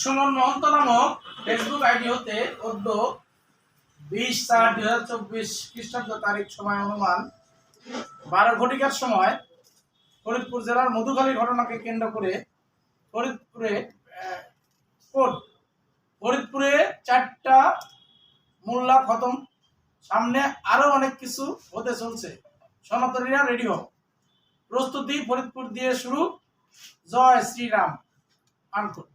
সুমন মহন্ত নামক Facebook ID হতে অদ্য বিশ চার দুই হাজার চব্বিশ খ্রিস্টাব্দ তারিখ সময় অনুমান বারো ঘটিকার সময় ফরিদপুর জেলার মধুখালী ঘটনাকে কেন্দ্র করে ফরিদপুরে কোর্ট ফরিদপুরে চারটা মোল্লা খতম। সামনে আরও অনেক কিছু হতে চলছে। সনাতনীরা রেডি হোক প্রস্তুতি ফরিদপুর দিয়ে শুরু। জয় শ্রীরাম। আনকোট।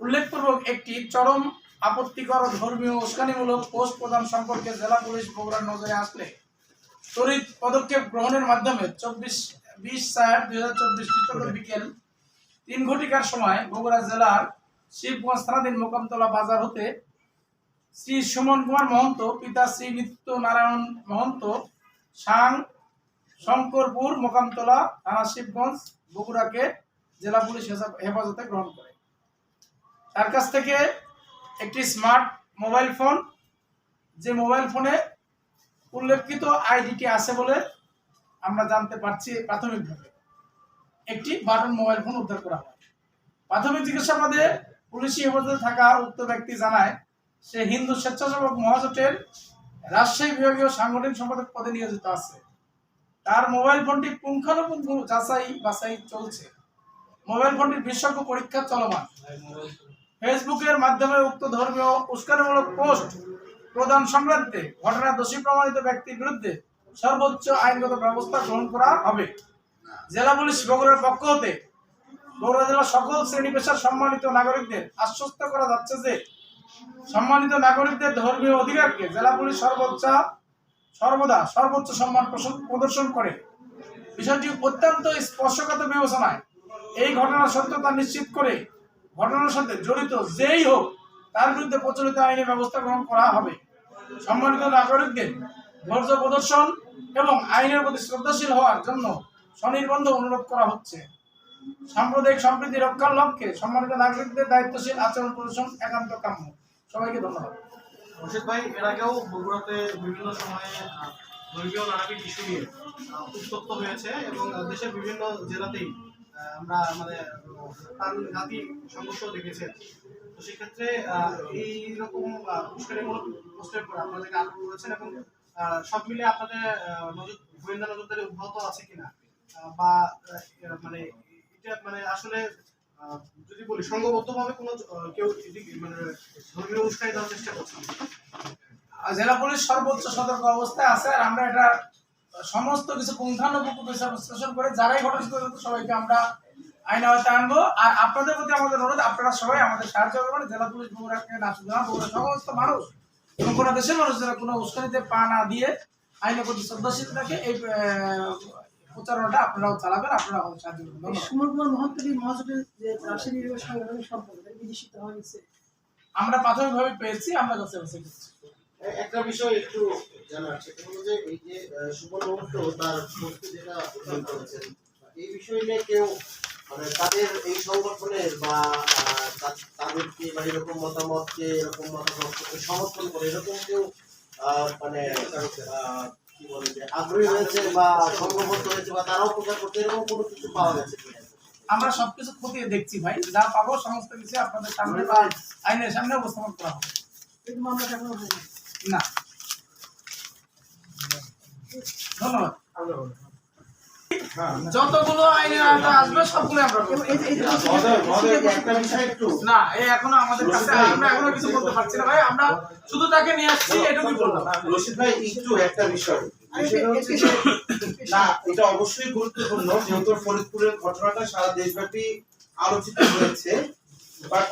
উল্লেখপূর্বক একটি চরম আপত্তিকর ধর্মীয় উস্কানিমূলক পোস্ট প্রদান সম্পর্কে জেলা পুলিশ বগুড়ার নজরে আসলে তড়িৎ পদক্ষেপ গ্রহণের মাধ্যমে চব্বিশ বিশ চার দুই হাজার চব্বিশ খ্রিস্টাব্দ বিকেল তিন ঘটিকার সময় বগুড়া জেলার শিবগঞ্জ থানাধীন মোকামতলা বাজার হতে শ্রী সুমন কুমার মহন্ত, পিতা শ্রী নিত্য নারায়ণ মহন্ত, সাং শঙ্করপুর মোকামতলা থানা শিবগঞ্জ বগুড়াকে জেলা পুলিশ হেফা- হেফাজতে গ্রহণ করে। তার কাছ থেকে একটি স্মার্ট মোবাইল ফোন, যে মোবাইল ফোনে উল্লেখিত আইডিটি আছে বলে আমরা জানতে পারছি প্রাথমিকভাবে। একটি বাটন মোবাইল ফোন উদ্ধার করা হয়। প্রাথমিক জিজ্ঞাসাবাদে পুলিশি হেফাজতে থাকা উক্ত ব্যক্তি জানায়, সে হিন্দু স্বেচ্ছাসেবক মহাজোটের রাজশাহী বিভাগীয় সাংগঠনিক সম্পাদক পদে নিয়োজিত আছে। তার মোবাইল ফোনটি পুঙ্খানুপুঙ্খ যাচাই বাছাই চলছে। মোবাইল ফোনটির বিশেষজ্ঞ পরীক্ষা চলমান। ফেসবুকের মাধ্যমে উক্ত ধর্মীয় উস্কানিমূলক পোস্ট প্রদান সংক্রান্তে ঘটনা দোষী প্রমাণিত ব্যক্তির বিরুদ্ধে সর্বোচ্চ আইনগত ব্যবস্থা গ্রহণ করা হবে। জেলা পুলিশ বগুড়ার পক্ষ হতে বগুড়া জেলার সকল শ্রেণি পেশার সম্মানিত নাগরিকদের আশ্বস্ত করা যাচ্ছে যে সম্মানিত নাগরিকদের ধর্মীয় অধিকারকে জেলা পুলিশ সর্বোচ্চ, সর্বদা সর্বোচ্চ সম্মান প্রদর্শন করে। বিষয়টি অত্যন্ত স্পর্শকাত বিবেচনায় এই ঘটনার সত্যতা নিশ্চিত করে ঘটনার সাথে জড়িত যেই হোক, তার বিরুদ্ধে প্রচলিত আইনি ব্যবস্থা গ্রহণ করা হবে। সম্মানিত নাগরিকদের ধৈর্য প্রদর্শন এবং আইনের প্রতি শ্রদ্ধাশীল হওয়ার জন্য স্বনির্বন্ধ অনুরোধ করা হচ্ছে। সাম্প্রদায়িক সম্প্রীতি রক্ষার লক্ষ্যে সম্মানিত নাগরিকদের দায়িত্বশীল আচরণ প্রদর্শন একান্ত কাম্য। সবাইকে ধন্যবাদ। রশিদ ভাই, এর আগেও বগুড়াতে বিভিন্ন সময়ে ধর্মীয় নানাবিধ ইস্যু নিয়ে উত্তপ্ত হয়েছে এবং দেশের বিভিন্ন জেলাতেই আমরা মানে প্রাণঘাতী সংঘর্ষ দেখেছি তো সেক্ষেত্রে আহ, এই রকম আহ, পোস্টের পর আপনাদেরকে আটক করেছেন এবং সব মিলে আপনাদের নজর গোয়েন্দা নজরদারি অব্যাহত আছে কিনা? বা মানে এটা মানে আসলে যদি বলি সংঘবদ্ধভাবে কোনো আহ, কেউ মানে ধর্মীয় উস্কানি দেওয়ার চেষ্টা করছেন জেলা পুলিশ সর্বোচ্চ সতর্ক অবস্থায় আছে আর আমরা এটা সমস্ত কিছু পুঙ্খানুপুঙ্খ বিশ্লেষণ করে যারাই ঘটনা সবাইকে আমরা আইন আওতায় আনব। আর আপনাদের প্রতি আমাদের অনুরোধ আপনারা সবাই আমাদের সাহায্য করবেন। জেলা পুলিশ বগুড়াকে না শুধু বগুড়া সমস্ত মানুষ এবং গোটা দেশের মানুষ যারা কোনো উস্কানিতে পা না দিয়ে আইনের প্রতি শ্রদ্ধাশীল থাকে এই প্রচারণাটা আপনারাও চালাবেন আপনারা আমাদের সাহায্য করবেন। সুমন কুমার মহাত্মী মহাজোটের যে সম্পর্ক বিদেশিত হয়ে আমরা প্রাথমিকভাবে পেয়েছি আমরা কাছে কাছে একটা বিষয় একটু জানার সেটা হলো যে এই যে মুহূর্ত তার পোস্টে যেটা করেছেন এই বিষয় নিয়ে কেউ মানে তাদের এই সংগঠনের বা তাদেরকে বা এরকম মতামতকে এরকম মতামতকে সমর্থন করে এরকম কেউ আহ, মানে কি বলে যে আগ্রহী হয়েছে বা সংঘবদ্ধ হয়েছে বা তারাও প্রচার করতে এরকম কোনো কিছু পাওয়া গেছে আমরা সবকিছু খতিয়ে দেখছি ভাই যা পাবো সমস্ত কিছু আপনাদের সামনে বা আইনের সামনে উপস্থাপন করা হবে। কিন্তু মামলাটা না। ধন্যবাদ। যতগুলো আইনের আওতায় আসবে সবগুলো আমরা করব। এবং এই যে- এই যে মহোদয় মহোদয় একটা বিষয় একটু। না এই এখনও আমাদের কাছে আমরা এখনও কিছু বলতে পারছি না ভাই। আমরা শুধু তাকে নিয়ে আসছি এটুকুই বললাম। রশিদ ভাই একটু একটা বিষয়। না এটা অবশ্যই গুরুত্বপূর্ণ যেহেতু ফরিদপুরের ঘটনাটা সারা দেশব্যাপী আলোচিত হয়েছে। বাট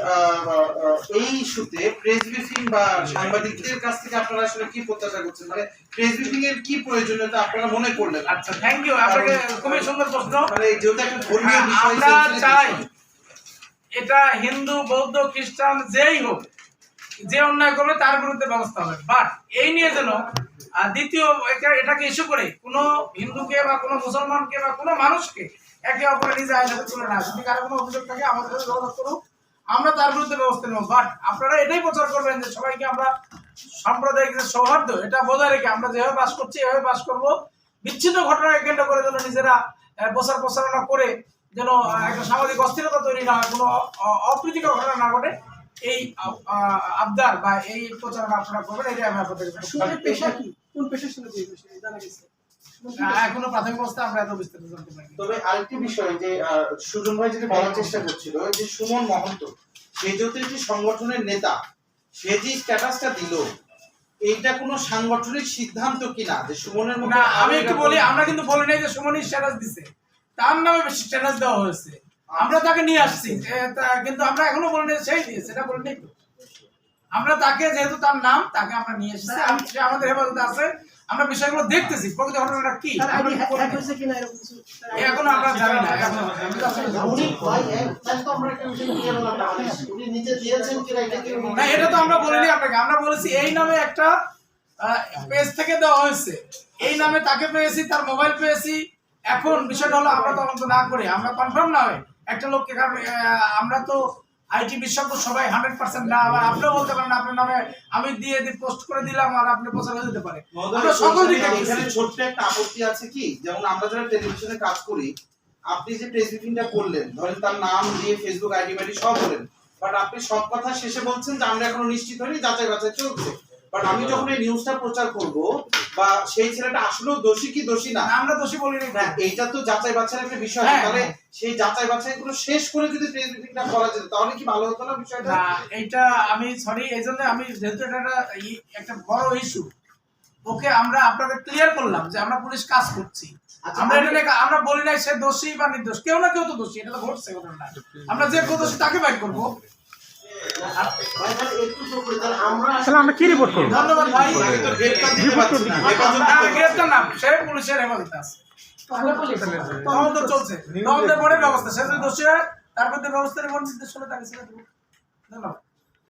এই ইস্যুতে প্রেস ব্রিফিং বা সাংবাদিকদের কাছ থেকে আপনারা আসলে কি প্রত্যাশা করছেন? মানে প্রেস ব্রিফিং এর কি প্রয়োজনীয়তা আপনারা মনে করলেন? আচ্ছা থ্যাংক ইউ আপনাকে খুবই সুন্দর প্রশ্ন। মানে যেহেতু একটা ধর্মীয় বিষয় আমরা চাই এটা হিন্দু বৌদ্ধ খ্রিস্টান যেই হোক যে অন্যায় করবে তার বিরুদ্ধে ব্যবস্থা হবে বাট এই নিয়ে যেন দ্বিতীয় এটা- এটাকে ইস্যু করে কোনো হিন্দুকে বা কোনো মুসলমানকে বা কোনো মানুষকে একে অপরের নিজে আইন হাতে তুলে না যদি কারও কোনো অভিযোগ থাকে আমাদের যোগাযোগ আমরা তার বিরুদ্ধে ব্যবস্থা নেব বাট আপনারা এটাই প্রচার করবেন যে সবাইকে আমরা সাম্প্রদায়িক যে সৌহার্দ্য এটা বজায় রেখে আমরা যেভাবে বাস করছি এভাবে বাস করব। বিচ্ছিন্ন ঘটনাকে কেন্দ্র করে যেন নিজেরা প্রচার প্রচারণা করে যেন একটা সামাজিক অস্থিরতা তৈরি না হয় কোনো অপ্রীতিকর ঘটনা না ঘটে এই আবদার বা এই প্রচারণা আপনারা করবেন এটাই আমি আপনাদের পেশা কি? কোন পেশার সঙ্গে জানা গেছে। এখনও প্রাথমিক অবস্থায় আমরা এত বিস্তারিত জানতে পারি তবে আরেকটি বিষয় যে সুজন ভাই যেটা বলার চেষ্টা করছিল যে সুমন মহন্ত সে যেহেতু একটি সংগঠনের নেতা সে যে স্ট্যাটাসটা দিল এইটা কোনো সাংগঠনিক সিদ্ধান্ত কিনা? যে সুমনের মুখে আমি একটু বলি আমরা কিন্তু বলি নাই যে সুমনি স্ট্যাটাস দিছে। তার নামে বেশি স্ট্যাটাস দেওয়া হয়েছে। আমরা তাকে নিয়ে আসছি। কিন্তু আমরা এখনও বলি নাই সেই দিয়েছে সেটা বলি নাই আমরা তাকে যেহেতু তার নাম তাকে আমরা নিয়ে এসেছি। আমাদের হেফাজতে আছে। আমরা বিষয়গুলো দেখতেছি প্রকৃত ঘটনাটা কি? এ ID এখনও আমরা জানি না উনি না। এটা তো আমরা বলিনি আপনাকে আমরা বলেছি এই নামে একটা পেজ থেকে দেওয়া হয়েছে। এই নামে তাকে পেয়েছি তার মোবাইল পেয়েছি। এখন বিষয়টা হলো আমরা তদন্ত না করে আমরা কনফার্ম না হয় একটা লোককে কারণ আমরা তো আইটি বিশেষজ্ঞ সবাই হান্ড্রেড পার্সেন্ট না আবার আপনিও বলতে পারেন আপনার নামে আমি দিয়ে পোস্ট করে দিলাম আর আপনি প্রচার হয়ে যেতে পারে। সকল দিকে এখানে- ছোট্ট একটা আপত্তি আছে কি? যেমন আমরা যারা টেলিভিশনে কাজ করি আপনি যে প্রেস মিটিংটা করলেন ধরেন তার নাম দিয়ে ফেসবুক আইডি মাইডি সব বলেন বাট আপনি সব কথা শেষে বলছেন যে আমরা এখনও নিশ্চিত হইনি যাচাই বাছাই চলছে। বাট আমি যখন এই নিউজটা প্রচার করব বা সেই ছেলেটা আসলেও দোষী কি দোষী না? আমরা দোষী বলিনি হ্যাঁ এইটা তো যাচাই বাছাইয়ের একটা বিষয় হ্যাঁ, তাহলে। সেই যাচাই বাছাই গুলো শেষ করে যদি করা যেত তাহলে কি ভালো হতো না বিষয়টা? না আমি সরি এই জন্য আমি যেহেতু এটা একটা বড় ইস্যু ওকে আমরা আপনাদের ক্লিয়ার করলাম যে আমরা পুলিশ কাজ করছি। আচ্ছা, আমরা এটা আমরা বলি নাই সে দোষী বা নির্দোষ কেউ না কেউ তো দোষী এটা তো ঘটছে ঘটনাটা। আমরা যে কেউ দোষী তাকে বাইর করব। তাহলে আমরা কি রিপোর্ট করব? ধন্যবাদ ভাই। আমি তো গ্রেপ্তার দিতে পারছি না। হেফাজত আমরা দিতে গ্রেফতার না সে পুলিশের হেফাজতে আছে। তদন্ত চলছে। তদন্তের পরে ব্যবস্থা সে যদি দোষী হয় তার ব্যবস্থা নির্দেশ হলে তাকে ছেড়ে দেবো। ধন্যবাদ।